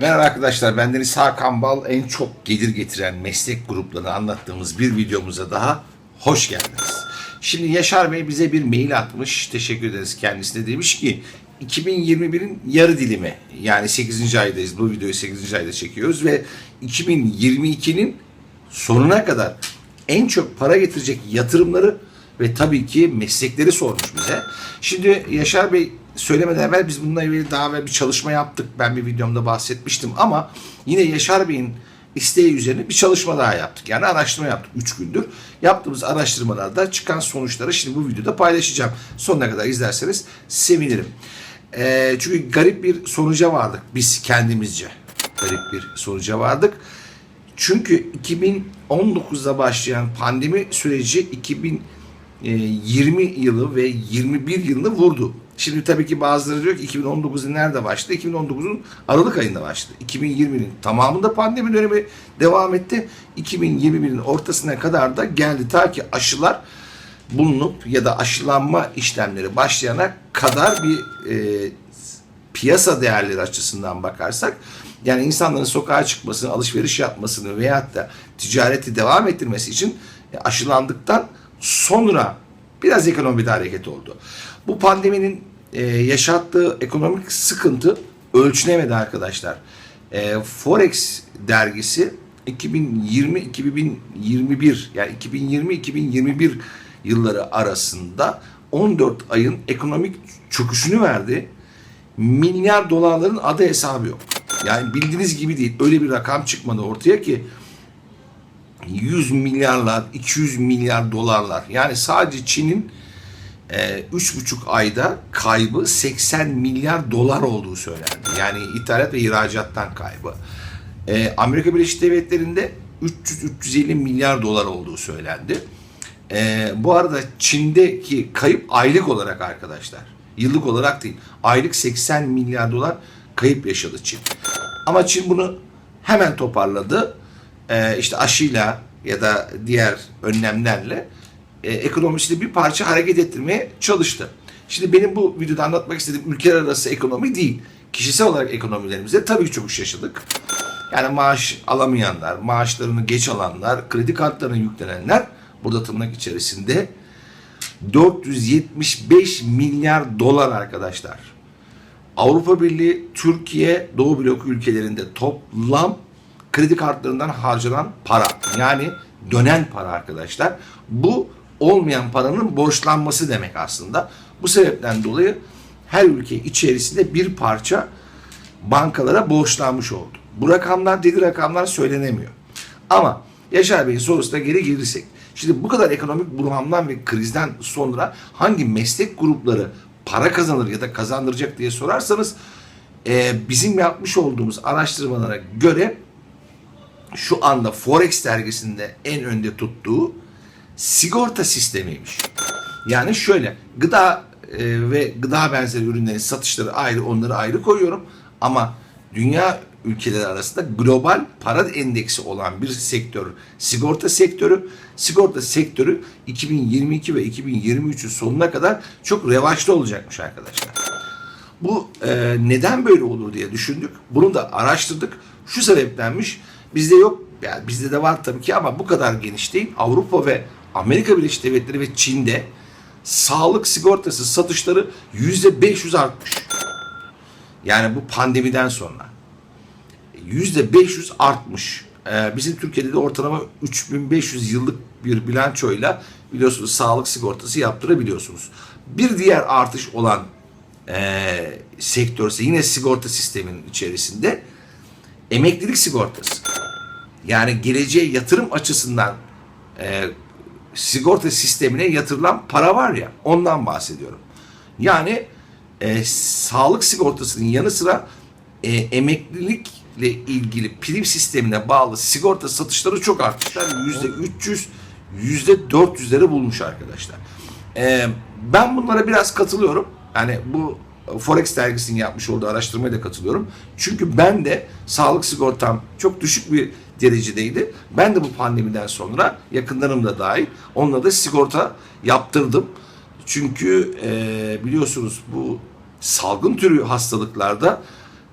Merhaba arkadaşlar, ben Deniz Hakan Bal. En çok gelir getiren meslek gruplarını anlattığımız bir videomuza daha hoş geldiniz. Şimdi Yaşar Bey bize bir mail atmış. Teşekkür ederiz kendisine. Demiş ki 2021'in yarı dilimi yani 8. aydayız. Bu videoyu 8. ayda çekiyoruz ve 2022'nin sonuna kadar en çok para getirecek yatırımları ve tabii ki meslekleri sormuş bize. Şimdi Yaşar Bey söylemeden evvel biz bununla ilgili daha evvel bir çalışma yaptık. Ben bir videomda bahsetmiştim ama yine Yaşar Bey'in isteği üzerine bir çalışma daha yaptık. Yani araştırma yaptık 3 gündür. Yaptığımız araştırmalarda çıkan sonuçları şimdi bu videoda paylaşacağım. Sonuna kadar izlerseniz sevinirim. Ee, çünkü garip bir sonuca vardık biz kendimizce. Garip bir sonuca vardık. Çünkü 2019'da başlayan pandemi süreci 2020 yılı ve 21 yılını vurdu. Şimdi tabii ki bazıları diyor ki 2019'da nerede başladı? 2019'un Aralık ayında başladı. 2020'nin tamamında pandemi dönemi devam etti. 2021'in ortasına kadar da geldi ta ki aşılar bulunup ya da aşılanma işlemleri başlayana kadar bir e, piyasa değerleri açısından bakarsak yani insanların sokağa çıkmasını, alışveriş yapmasını veyahut da ticareti devam ettirmesi için e, aşılandıktan sonra biraz ekonomide hareket oldu. Bu pandeminin e, yaşattığı ekonomik sıkıntı ölçülemedi arkadaşlar. E, Forex dergisi 2020-2021 yani 2020-2021 yılları arasında 14 ayın ekonomik çöküşünü verdi. Milyar dolarların adı hesabı yok. Yani bildiğiniz gibi değil. Öyle bir rakam çıkmadı ortaya ki 100 milyarlar, 200 milyar dolarlar. Yani sadece Çin'in e, üç buçuk ayda kaybı 80 milyar dolar olduğu söylendi. Yani ithalat ve ihracattan kaybı. E, Amerika Birleşik Devletleri'nde 300-350 milyar dolar olduğu söylendi. E, bu arada Çin'deki kayıp aylık olarak arkadaşlar. Yıllık olarak değil. Aylık 80 milyar dolar kayıp yaşadı Çin. Ama Çin bunu hemen toparladı. E, işte aşıyla ya da diğer önlemlerle e, ekonomisini bir parça hareket ettirmeye çalıştı. Şimdi benim bu videoda anlatmak istediğim ülkeler arası ekonomi değil. Kişisel olarak ekonomilerimizde tabii ki çok yaşadık. Yani maaş alamayanlar, maaşlarını geç alanlar, kredi kartlarına yüklenenler burada tırnak içerisinde 475 milyar dolar arkadaşlar. Avrupa Birliği, Türkiye, Doğu bloku ülkelerinde toplam kredi kartlarından harcanan para. Yani dönen para arkadaşlar. Bu olmayan paranın borçlanması demek aslında. Bu sebepten dolayı her ülke içerisinde bir parça bankalara borçlanmış oldu. Bu rakamlar dedi rakamlar söylenemiyor. Ama Yaşar Bey'in sorusuna geri gelirsek. Şimdi bu kadar ekonomik buhrandan ve krizden sonra hangi meslek grupları para kazanır ya da kazandıracak diye sorarsanız e, bizim yapmış olduğumuz araştırmalara göre şu anda Forex dergisinde en önde tuttuğu sigorta sistemiymiş. Yani şöyle gıda e, ve gıda benzeri ürünlerin satışları ayrı onları ayrı koyuyorum ama dünya ülkeleri arasında global para endeksi olan bir sektör sigorta sektörü. Sigorta sektörü 2022 ve 2023'ün sonuna kadar çok revaçta olacakmış arkadaşlar. Bu e, neden böyle olur diye düşündük. Bunu da araştırdık. Şu sebeplenmiş. Bizde yok. Yani bizde de var tabii ki ama bu kadar geniş değil. Avrupa ve Amerika Birleşik Devletleri ve Çin'de sağlık sigortası satışları yüzde 500 artmış. Yani bu pandemiden sonra. Yüzde 500 artmış. Ee, bizim Türkiye'de de ortalama 3500 yıllık bir bilançoyla biliyorsunuz sağlık sigortası yaptırabiliyorsunuz. Bir diğer artış olan e, sektör ise yine sigorta sisteminin içerisinde emeklilik sigortası. Yani geleceğe yatırım açısından e, sigorta sistemine yatırılan para var ya ondan bahsediyorum. Yani e, sağlık sigortasının yanı sıra e, emeklilikle ilgili prim sistemine bağlı sigorta satışları çok artmışlar. Yüzde 300, yüzde 400'leri bulmuş arkadaşlar. E, ben bunlara biraz katılıyorum. Yani bu Forex dergisinin yapmış olduğu araştırmaya da katılıyorum. Çünkü ben de sağlık sigortam çok düşük bir derecedeydi. Ben de bu pandemiden sonra yakınlarım da dahil onunla da sigorta yaptırdım. Çünkü e, biliyorsunuz bu salgın türü hastalıklarda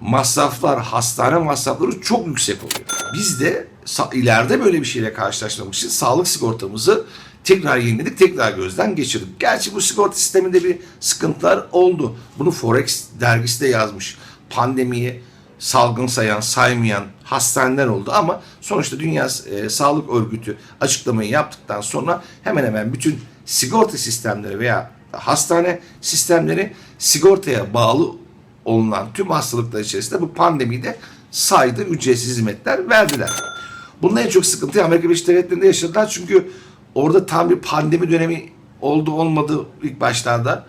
masraflar, hastane masrafları çok yüksek oluyor. Biz de ileride böyle bir şeyle karşılaşmamak için sağlık sigortamızı tekrar yeniledik, tekrar gözden geçirdik. Gerçi bu sigorta sisteminde bir sıkıntılar oldu. Bunu Forex dergisi de yazmış. Pandemiyi salgın sayan, saymayan hastaneler oldu ama sonuçta Dünya e, Sağlık Örgütü açıklamayı yaptıktan sonra hemen hemen bütün sigorta sistemleri veya hastane sistemleri sigortaya bağlı olunan tüm hastalıklar içerisinde bu pandemiyi de saydı, ücretsiz hizmetler verdiler. Bunun en çok sıkıntıyı Amerika Birleşik Devletleri'nde yaşadılar çünkü orada tam bir pandemi dönemi oldu olmadı ilk başlarda.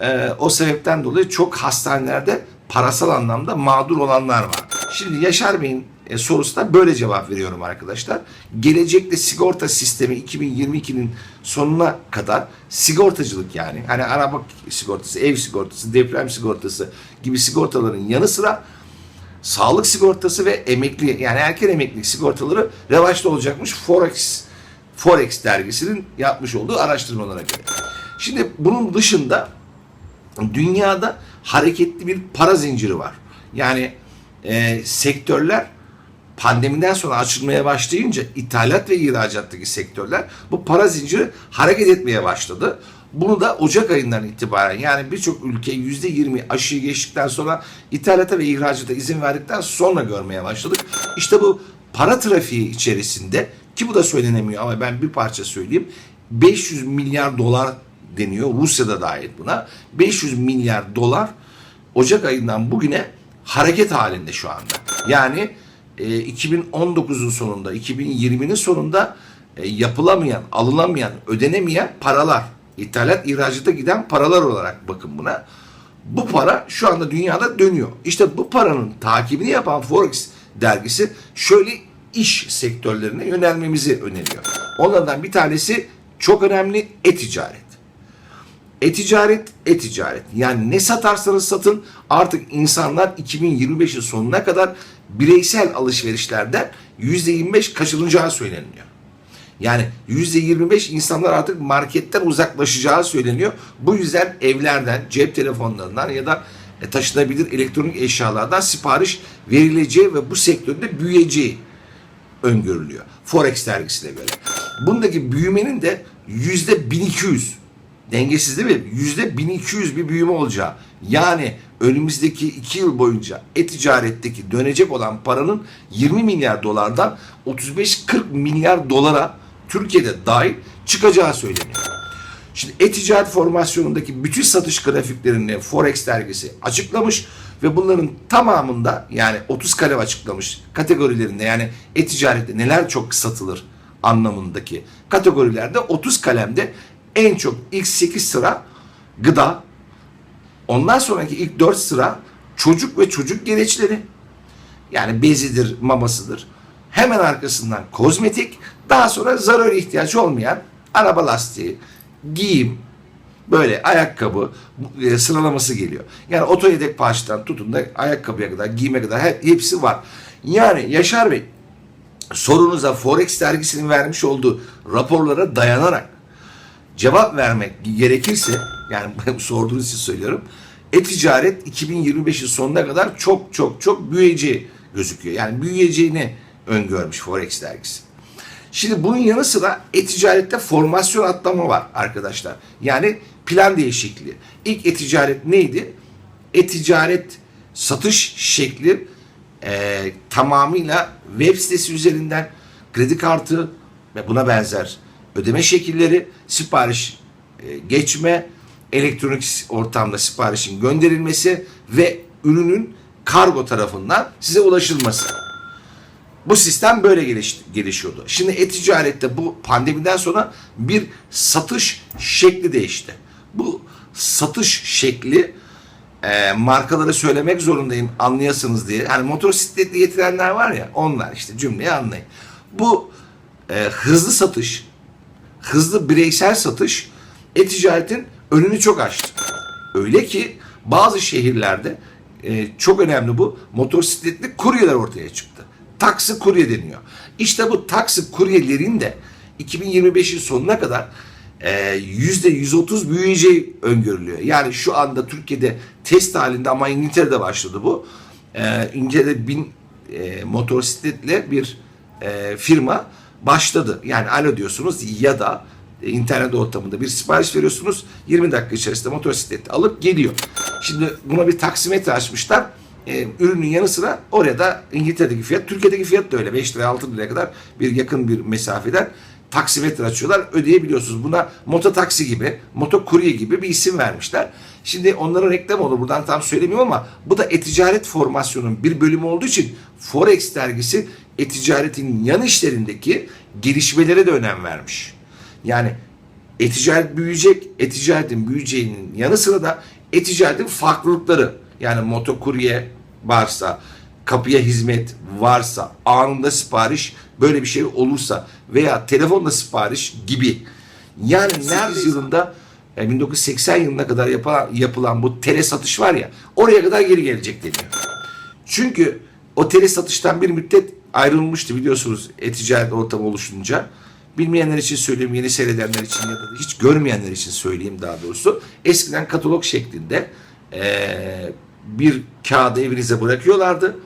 Ee, o sebepten dolayı çok hastanelerde parasal anlamda mağdur olanlar var. Şimdi Yaşar Bey'in e, sorusuna böyle cevap veriyorum arkadaşlar. Gelecekte sigorta sistemi 2022'nin sonuna kadar sigortacılık yani hani araba sigortası, ev sigortası, deprem sigortası gibi sigortaların yanı sıra sağlık sigortası ve emekli yani erken emeklilik sigortaları revaçta olacakmış Forex Forex dergisinin yapmış olduğu araştırmalara göre. Şimdi bunun dışında dünyada hareketli bir para zinciri var. Yani e, sektörler pandemiden sonra açılmaya başlayınca ithalat ve ihracattaki sektörler bu para zinciri hareket etmeye başladı. Bunu da Ocak ayından itibaren yani birçok ülke %20 aşıyı geçtikten sonra ithalata ve ihracata izin verdikten sonra görmeye başladık. İşte bu para trafiği içerisinde ki bu da söylenemiyor ama ben bir parça söyleyeyim. 500 milyar dolar deniyor. Rusya'da dahil buna. 500 milyar dolar Ocak ayından bugüne hareket halinde şu anda. Yani e, 2019'un sonunda, 2020'nin sonunda e, yapılamayan, alınamayan, ödenemeyen paralar, ithalat ihracata giden paralar olarak bakın buna. Bu para şu anda dünyada dönüyor. İşte bu paranın takibini yapan Forex dergisi şöyle iş sektörlerine yönelmemizi öneriyor. Onlardan bir tanesi çok önemli e-ticaret. E-ticaret, e-ticaret. Yani ne satarsanız satın artık insanlar 2025'in sonuna kadar bireysel alışverişlerden %25 kaçırılacağı söyleniyor. Yani %25 insanlar artık marketten uzaklaşacağı söyleniyor. Bu yüzden evlerden, cep telefonlarından ya da e, taşınabilir elektronik eşyalardan sipariş verileceği ve bu sektörde büyüyeceği öngörülüyor. Forex dergisine göre. Bundaki büyümenin de yüzde 1200 dengesiz değil mi? Yüzde 1200 bir büyüme olacağı. Yani önümüzdeki iki yıl boyunca e-ticaretteki dönecek olan paranın 20 milyar dolardan 35-40 milyar dolara Türkiye'de dahil çıkacağı söyleniyor. Şimdi e-ticaret formasyonundaki bütün satış grafiklerini Forex dergisi açıklamış ve bunların tamamında yani 30 kalem açıklamış kategorilerinde yani e-ticarette neler çok satılır anlamındaki kategorilerde 30 kalemde en çok ilk 8 sıra gıda, ondan sonraki ilk 4 sıra çocuk ve çocuk gereçleri. Yani bezidir, mamasıdır. Hemen arkasından kozmetik, daha sonra zaruri ihtiyacı olmayan araba lastiği, giyim, böyle ayakkabı e, sıralaması geliyor. Yani oto yedek parçadan tutun da ayakkabıya kadar, giyime kadar he- hepsi var. Yani Yaşar Bey sorunuza Forex dergisinin vermiş olduğu raporlara dayanarak cevap vermek gerekirse yani sorduğunuz için söylüyorum. E-ticaret 2025'in sonuna kadar çok çok çok büyüyeceği gözüküyor. Yani büyüyeceğini öngörmüş Forex dergisi. Şimdi bunun yanı sıra e-ticarette formasyon atlama var arkadaşlar. Yani plan değişikliği. İlk e-ticaret neydi? E-ticaret satış şekli e, tamamıyla web sitesi üzerinden kredi kartı ve buna benzer ödeme şekilleri, sipariş e, geçme, elektronik ortamda siparişin gönderilmesi ve ürünün kargo tarafından size ulaşılması. Bu sistem böyle geliş, gelişiyordu. Şimdi e-ticarette bu pandemiden sonra bir satış şekli değişti. Bu satış şekli e, markaları söylemek zorundayım anlayasınız diye. Hani motosikletli getirenler var ya onlar işte cümleyi anlayın. Bu e, hızlı satış, hızlı bireysel satış e-ticaretin önünü çok açtı. Öyle ki bazı şehirlerde e, çok önemli bu motosikletli kuryeler ortaya çıktı. Taksi kurye deniyor. İşte bu taksi kuryelerin de 2025'in sonuna kadar e, yüzde 130 büyüyeceği öngörülüyor. Yani şu anda Türkiye'de test halinde ama İngiltere'de başladı bu. e, İngiltere'de bin e, motosikletle bir e, firma başladı. Yani alo diyorsunuz ya da e, internet ortamında bir sipariş veriyorsunuz. 20 dakika içerisinde motosikleti alıp geliyor. Şimdi buna bir taksimetre açmışlar. E, ürünün yanı sıra oraya da İngiltere'deki fiyat, Türkiye'deki fiyat da öyle. 5 lira 6 liraya kadar bir yakın bir mesafeden taksimetre açıyorlar. Ödeyebiliyorsunuz. Buna moto taksi gibi, moto kurye gibi bir isim vermişler. Şimdi onlara reklam olur. Buradan tam söylemiyorum ama bu da e-ticaret formasyonun bir bölümü olduğu için Forex dergisi e-ticaretin yan işlerindeki gelişmelere de önem vermiş. Yani e-ticaret büyüyecek, e-ticaretin büyüyeceğinin yanı sıra da e-ticaretin farklılıkları yani motokurye varsa, kapıya hizmet varsa, anında sipariş böyle bir şey olursa veya telefonla sipariş gibi. Yani neredeyse yılında yani 1980 yılına kadar yapılan, yapılan bu tele satış var ya oraya kadar geri gelecek deniyor. Çünkü o tele satıştan bir müddet ayrılmıştı biliyorsunuz e-ticaret ortamı oluşunca. Bilmeyenler için söyleyeyim, yeni seyredenler için ya da hiç görmeyenler için söyleyeyim daha doğrusu. Eskiden katalog şeklinde eee, bir kağıdı evinize bırakıyorlardı.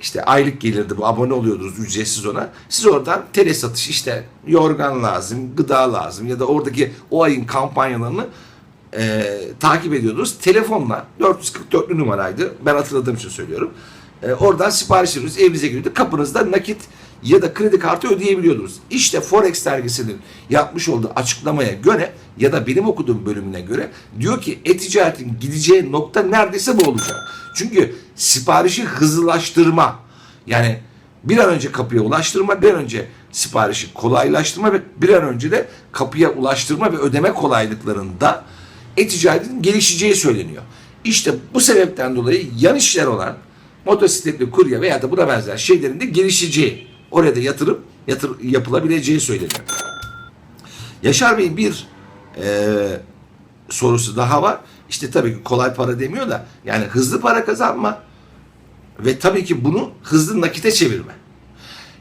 İşte aylık gelirdi bu abone oluyordunuz ücretsiz ona. Siz oradan tele satış işte yorgan lazım, gıda lazım ya da oradaki o ayın kampanyalarını e, takip ediyordunuz. Telefonla 444'lü numaraydı. Ben hatırladığım için söylüyorum. E, oradan sipariş veriyoruz. Evinize geliyordu. Kapınızda nakit ya da kredi kartı ödeyebiliyordunuz. İşte Forex dergisinin yapmış olduğu açıklamaya göre ya da benim okuduğum bölümüne göre diyor ki e-ticaretin gideceği nokta neredeyse bu olacak. Çünkü siparişi hızlılaştırma yani bir an önce kapıya ulaştırma, bir an önce siparişi kolaylaştırma ve bir an önce de kapıya ulaştırma ve ödeme kolaylıklarında e-ticaretin gelişeceği söyleniyor. İşte bu sebepten dolayı yan işler olan motosikletli kurye veya da buna benzer şeylerin de gelişeceği, oraya da yatırım yatır, yapılabileceği söyleniyor. Yaşar Bey'in bir e, sorusu daha var. İşte tabii ki kolay para demiyor da yani hızlı para kazanma ve tabii ki bunu hızlı nakite çevirme.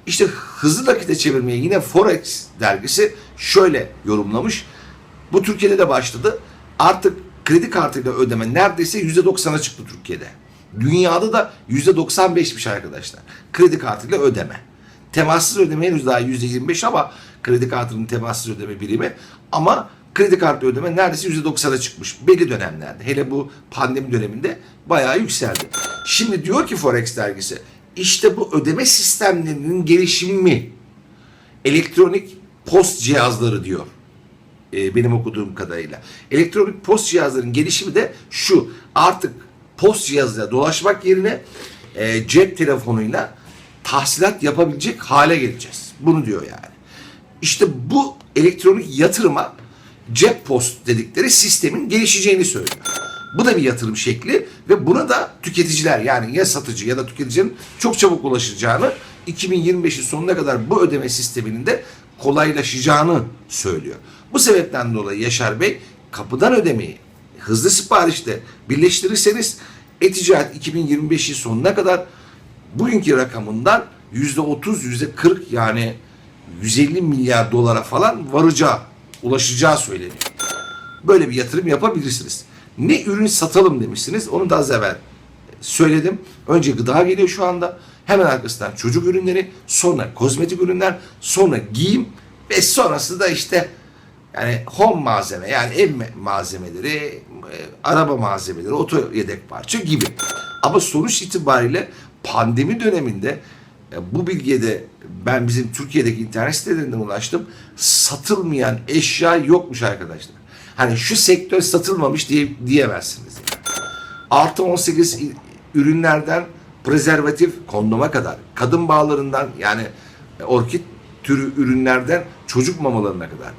İşte hızlı nakite çevirmeyi yine Forex dergisi şöyle yorumlamış. Bu Türkiye'de de başladı. Artık kredi kartıyla ödeme neredeyse %90'a çıktı Türkiye'de. Dünyada da %95'miş arkadaşlar. Kredi kartıyla ödeme. Temassız ödeme henüz daha %25 ama kredi kartının temassız ödeme birimi ama kredi kartı ödeme neredeyse %90'a çıkmış belli dönemlerde. Hele bu pandemi döneminde bayağı yükseldi. Şimdi diyor ki Forex dergisi işte bu ödeme sistemlerinin gelişimi elektronik post cihazları diyor. Ee, benim okuduğum kadarıyla. Elektronik post cihazların gelişimi de şu. Artık post cihazıyla dolaşmak yerine e, cep telefonuyla tahsilat yapabilecek hale geleceğiz. Bunu diyor yani. İşte bu elektronik yatırıma cep post dedikleri sistemin gelişeceğini söylüyor. Bu da bir yatırım şekli ve buna da tüketiciler yani ya satıcı ya da tüketicinin çok çabuk ulaşacağını 2025'in sonuna kadar bu ödeme sisteminin de kolaylaşacağını söylüyor. Bu sebepten dolayı Yaşar Bey kapıdan ödemeyi hızlı siparişte birleştirirseniz e-ticaret 2025'in sonuna kadar bugünkü rakamından %30, %40 yani 150 milyar dolara falan varacağı, ulaşacağı söyleniyor. Böyle bir yatırım yapabilirsiniz. Ne ürün satalım demişsiniz. Onu da az evvel söyledim. Önce gıda geliyor şu anda. Hemen arkasından çocuk ürünleri, sonra kozmetik ürünler, sonra giyim ve sonrası da işte yani home malzeme yani ev malzemeleri, araba malzemeleri, oto yedek parça gibi. Ama sonuç itibariyle pandemi döneminde e, bu bilgiye de ben bizim Türkiye'deki internet sitelerinden ulaştım. Satılmayan eşya yokmuş arkadaşlar. Hani şu sektör satılmamış diye diyemezsiniz. Yani. Artı 18 ürünlerden prezervatif kondoma kadar, kadın bağlarından yani orkid türü ürünlerden çocuk mamalarına kadar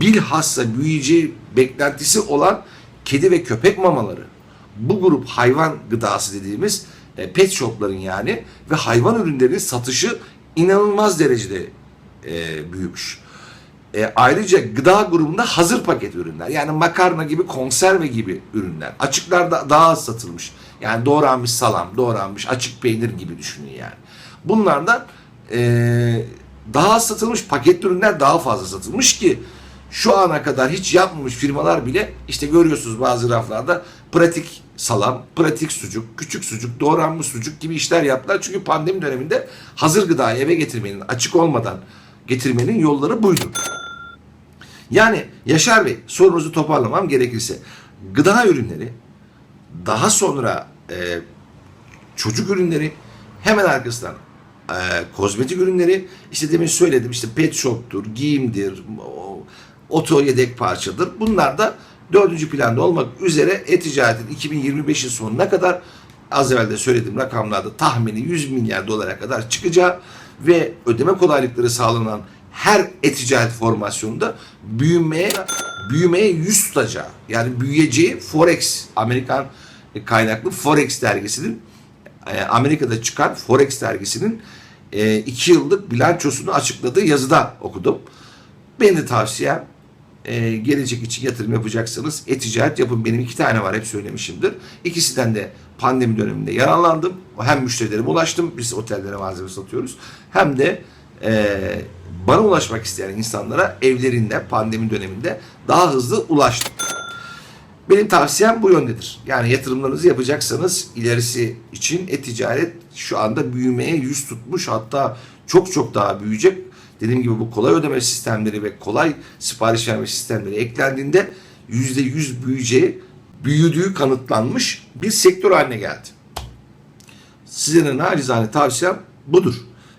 bilhassa büyüyeceği beklentisi olan kedi ve köpek mamaları bu grup hayvan gıdası dediğimiz e, pet shopların yani ve hayvan ürünlerinin satışı inanılmaz derecede e, büyümüş. E, ayrıca gıda grubunda hazır paket ürünler yani makarna gibi konserve gibi ürünler açıklarda daha az satılmış. Yani doğranmış salam, doğranmış açık peynir gibi düşünün yani. Bunlardan e, daha az satılmış paketli ürünler daha fazla satılmış ki şu ana kadar hiç yapmamış firmalar bile işte görüyorsunuz bazı raflarda pratik salam, pratik sucuk, küçük sucuk, doğranmış sucuk gibi işler yaptılar. Çünkü pandemi döneminde hazır gıdayı eve getirmenin, açık olmadan getirmenin yolları buydu. Yani Yaşar Bey sorunuzu toparlamam gerekirse gıda ürünleri daha sonra e, çocuk ürünleri hemen arkasından e, kozmetik ürünleri işte demin söyledim işte pet shop'tur, giyimdir, oto yedek parçadır. Bunlar da dördüncü planda olmak üzere e-ticaretin 2025'in sonuna kadar az evvel de söylediğim rakamlarda tahmini 100 milyar dolara kadar çıkacağı ve ödeme kolaylıkları sağlanan her e-ticaret formasyonunda büyümeye büyümeye yüz tutacağı yani büyüyeceği Forex Amerikan kaynaklı Forex dergisinin e, Amerika'da çıkan Forex dergisinin e, iki yıllık bilançosunu açıkladığı yazıda okudum. Benim de tavsiyem e, gelecek için yatırım yapacaksanız e-ticaret yapın. Benim iki tane var hep söylemişimdir. İkisinden de pandemi döneminde yararlandım. Hem müşterilerime ulaştım. Biz otellere malzeme satıyoruz. Hem de e, bana ulaşmak isteyen insanlara evlerinde pandemi döneminde daha hızlı ulaştım. Benim tavsiyem bu yöndedir. Yani yatırımlarınızı yapacaksanız ilerisi için e-ticaret şu anda büyümeye yüz tutmuş hatta çok çok daha büyüyecek. Dediğim gibi bu kolay ödeme sistemleri ve kolay sipariş verme sistemleri eklendiğinde yüzde yüz büyüyeceği, büyüdüğü kanıtlanmış bir sektör haline geldi. Size de nacizane tavsiyem budur.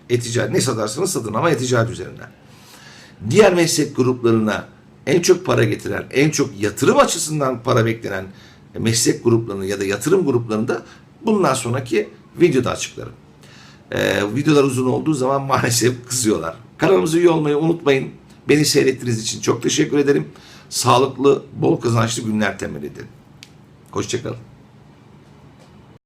E-ticaret ne satarsanız satın ama e-ticaret üzerinden diğer meslek gruplarına en çok para getiren, en çok yatırım açısından para beklenen meslek gruplarını ya da yatırım gruplarını da bundan sonraki videoda açıklarım. Ee, videolar uzun olduğu zaman maalesef kızıyorlar. Kanalımıza üye olmayı unutmayın. Beni seyrettiğiniz için çok teşekkür ederim. Sağlıklı, bol kazançlı günler temelli edin. Hoşçakalın.